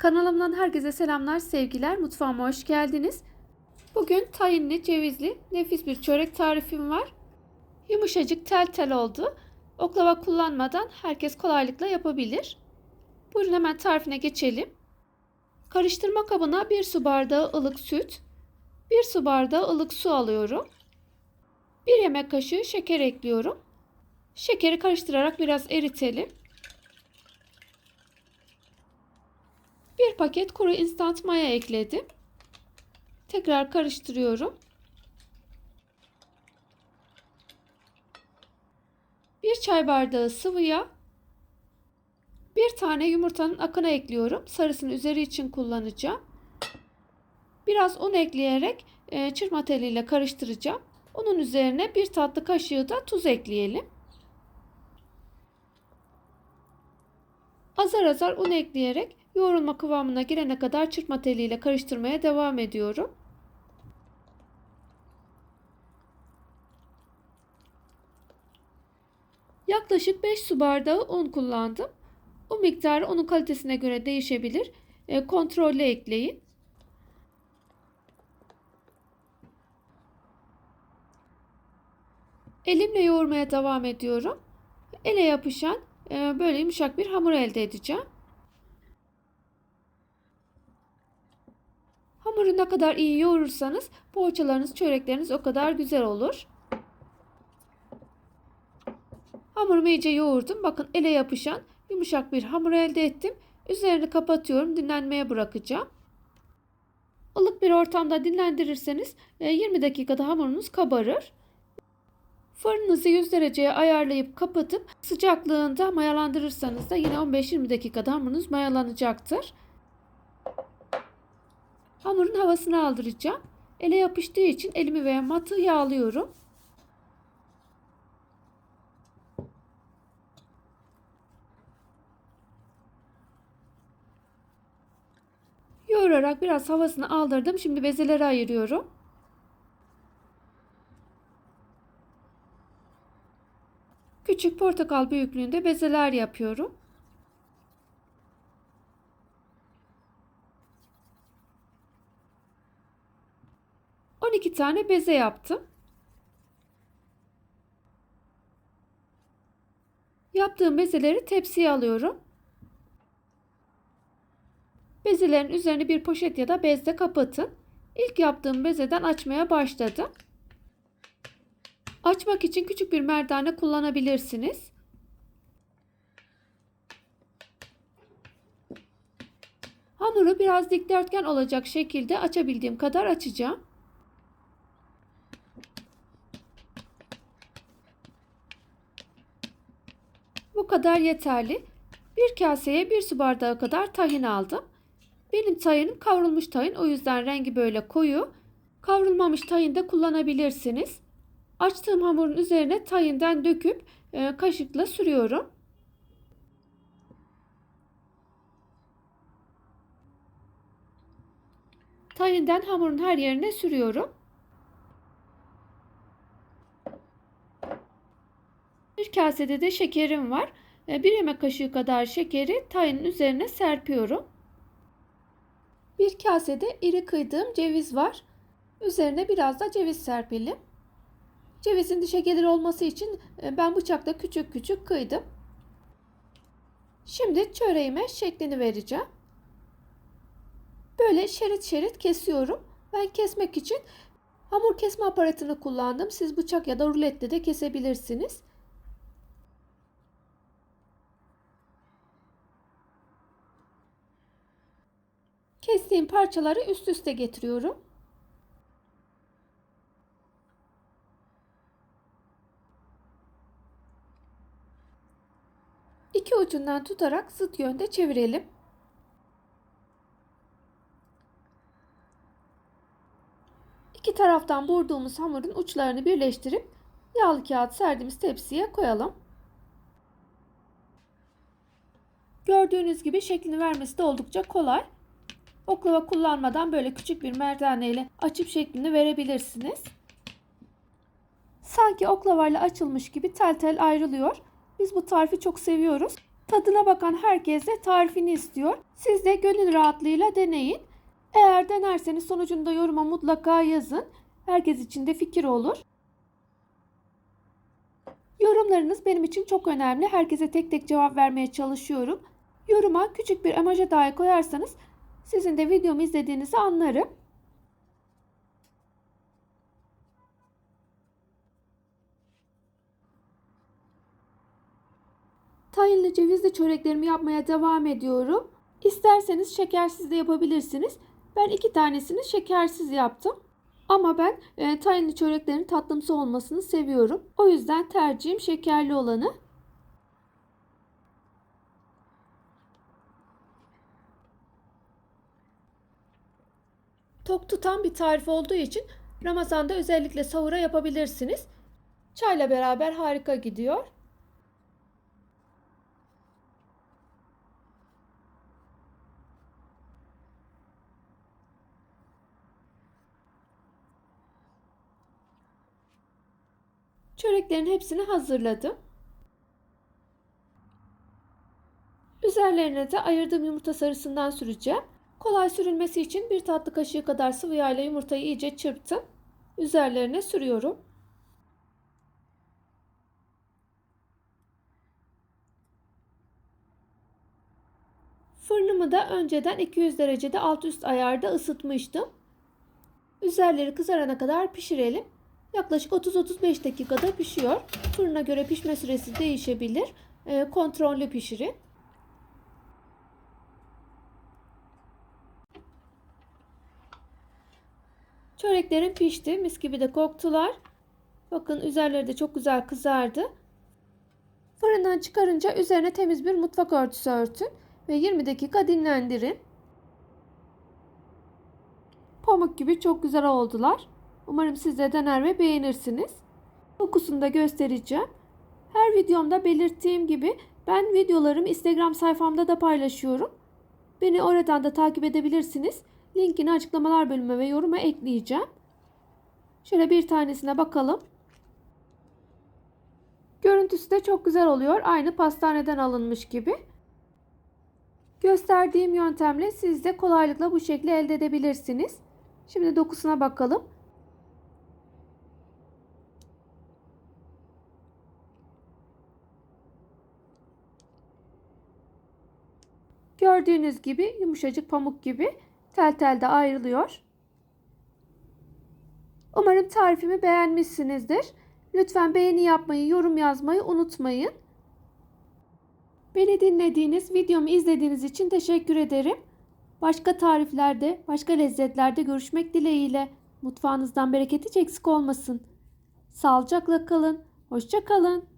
Kanalımdan herkese selamlar, sevgiler. Mutfağıma hoş geldiniz. Bugün tayinli, cevizli, nefis bir çörek tarifim var. Yumuşacık tel tel oldu. Oklava kullanmadan herkes kolaylıkla yapabilir. Buyurun hemen tarifine geçelim. Karıştırma kabına 1 su bardağı ılık süt, 1 su bardağı ılık su alıyorum. 1 yemek kaşığı şeker ekliyorum. Şekeri karıştırarak biraz eritelim. Bir paket kuru instant maya ekledim. Tekrar karıştırıyorum. Bir çay bardağı sıvı yağ. Bir tane yumurtanın akını ekliyorum. Sarısını üzeri için kullanacağım. Biraz un ekleyerek e, çırpma teliyle karıştıracağım. Onun üzerine bir tatlı kaşığı da tuz ekleyelim. Azar azar un ekleyerek yoğrulma kıvamına gelene kadar çırpma teliyle karıştırmaya devam ediyorum. Yaklaşık 5 su bardağı un kullandım. Un miktarı unun kalitesine göre değişebilir. E, kontrollü ekleyin. Elimle yoğurmaya devam ediyorum. Ele yapışan böyle yumuşak bir hamur elde edeceğim. Hamuru ne kadar iyi yoğurursanız poğaçalarınız, çörekleriniz o kadar güzel olur. Hamurumu iyice yoğurdum. Bakın ele yapışan yumuşak bir hamur elde ettim. Üzerini kapatıyorum. Dinlenmeye bırakacağım. Ilık bir ortamda dinlendirirseniz 20 e, dakikada hamurunuz kabarır. Fırınınızı 100 dereceye ayarlayıp kapatıp sıcaklığında mayalandırırsanız da yine 15-20 dakikada hamurunuz mayalanacaktır. Hamurun havasını aldıracağım. Ele yapıştığı için elimi veya matı yağlıyorum. Yoğurarak biraz havasını aldırdım. Şimdi bezeleri ayırıyorum. Küçük portakal büyüklüğünde bezeler yapıyorum. On iki tane beze yaptım. Yaptığım bezeleri tepsiye alıyorum. Bezelerin üzerini bir poşet ya da bezle kapatın. İlk yaptığım bezeden açmaya başladım. Açmak için küçük bir merdane kullanabilirsiniz. Hamuru biraz dikdörtgen olacak şekilde açabildiğim kadar açacağım. Bu kadar yeterli. Bir kaseye bir su bardağı kadar tahin aldım. Benim tayinim kavrulmuş tayin o yüzden rengi böyle koyu. Kavrulmamış tayin de kullanabilirsiniz. Açtığım hamurun üzerine tayinden döküp e, kaşıkla sürüyorum. Tayinden hamurun her yerine sürüyorum. Bir kasede de şekerim var. E, bir yemek kaşığı kadar şekeri tayinin üzerine serpiyorum. Bir kasede iri kıydığım ceviz var. Üzerine biraz da ceviz serpelim. Cevizin dişe gelir olması için e, ben bıçakla küçük küçük kıydım. Şimdi çöreğime şeklini vereceğim. Böyle şerit şerit kesiyorum. Ben kesmek için hamur kesme aparatını kullandım. Siz bıçak ya da ruletle de kesebilirsiniz. Kestiğim parçaları üst üste getiriyorum. İki ucundan tutarak zıt yönde çevirelim. İki taraftan vurduğumuz hamurun uçlarını birleştirip yağlı kağıt serdiğimiz tepsiye koyalım. Gördüğünüz gibi şeklini vermesi de oldukça kolay. Oklava kullanmadan böyle küçük bir merdane ile açıp şeklini verebilirsiniz. Sanki oklavayla açılmış gibi tel tel ayrılıyor. Biz bu tarifi çok seviyoruz. Tadına bakan herkes de tarifini istiyor. Siz de gönül rahatlığıyla deneyin. Eğer denerseniz sonucunda yoruma mutlaka yazın. Herkes için de fikir olur. Yorumlarınız benim için çok önemli. Herkese tek tek cevap vermeye çalışıyorum. Yoruma küçük bir emoji dahi koyarsanız sizin de videomu izlediğinizi anlarım. Tayinli cevizli çöreklerimi yapmaya devam ediyorum. İsterseniz şekersiz de yapabilirsiniz. Ben iki tanesini şekersiz yaptım. Ama ben e, tayinli çöreklerin tatlımsı olmasını seviyorum. O yüzden tercihim şekerli olanı. Tok tutan bir tarif olduğu için Ramazan'da özellikle sahura yapabilirsiniz. Çayla beraber harika gidiyor. Çöreklerin hepsini hazırladım. Üzerlerine de ayırdığım yumurta sarısından süreceğim. Kolay sürülmesi için bir tatlı kaşığı kadar sıvı yağ ile yumurtayı iyice çırptım. Üzerlerine sürüyorum. Fırınımı da önceden 200 derecede alt üst ayarda ısıtmıştım. Üzerleri kızarana kadar pişirelim. Yaklaşık 30-35 dakikada pişiyor. Fırına göre pişme süresi değişebilir. E, kontrollü pişirin. Çöreklerim pişti. Mis gibi de koktular. Bakın üzerleri de çok güzel kızardı. Fırından çıkarınca üzerine temiz bir mutfak örtüsü örtün ve 20 dakika dinlendirin. Pamuk gibi çok güzel oldular. Umarım siz de dener ve beğenirsiniz. Dokusunu da göstereceğim. Her videomda belirttiğim gibi ben videolarımı Instagram sayfamda da paylaşıyorum. Beni oradan da takip edebilirsiniz. Linkini açıklamalar bölümüne ve yoruma ekleyeceğim. Şöyle bir tanesine bakalım. Görüntüsü de çok güzel oluyor. Aynı pastaneden alınmış gibi. Gösterdiğim yöntemle siz de kolaylıkla bu şekli elde edebilirsiniz. Şimdi dokusuna bakalım. Gördüğünüz gibi yumuşacık pamuk gibi tel tel de ayrılıyor. Umarım tarifimi beğenmişsinizdir. Lütfen beğeni yapmayı, yorum yazmayı unutmayın. Beni dinlediğiniz, videomu izlediğiniz için teşekkür ederim. Başka tariflerde, başka lezzetlerde görüşmek dileğiyle. Mutfağınızdan bereketi eksik olmasın. Sağlıcakla kalın. Hoşça kalın.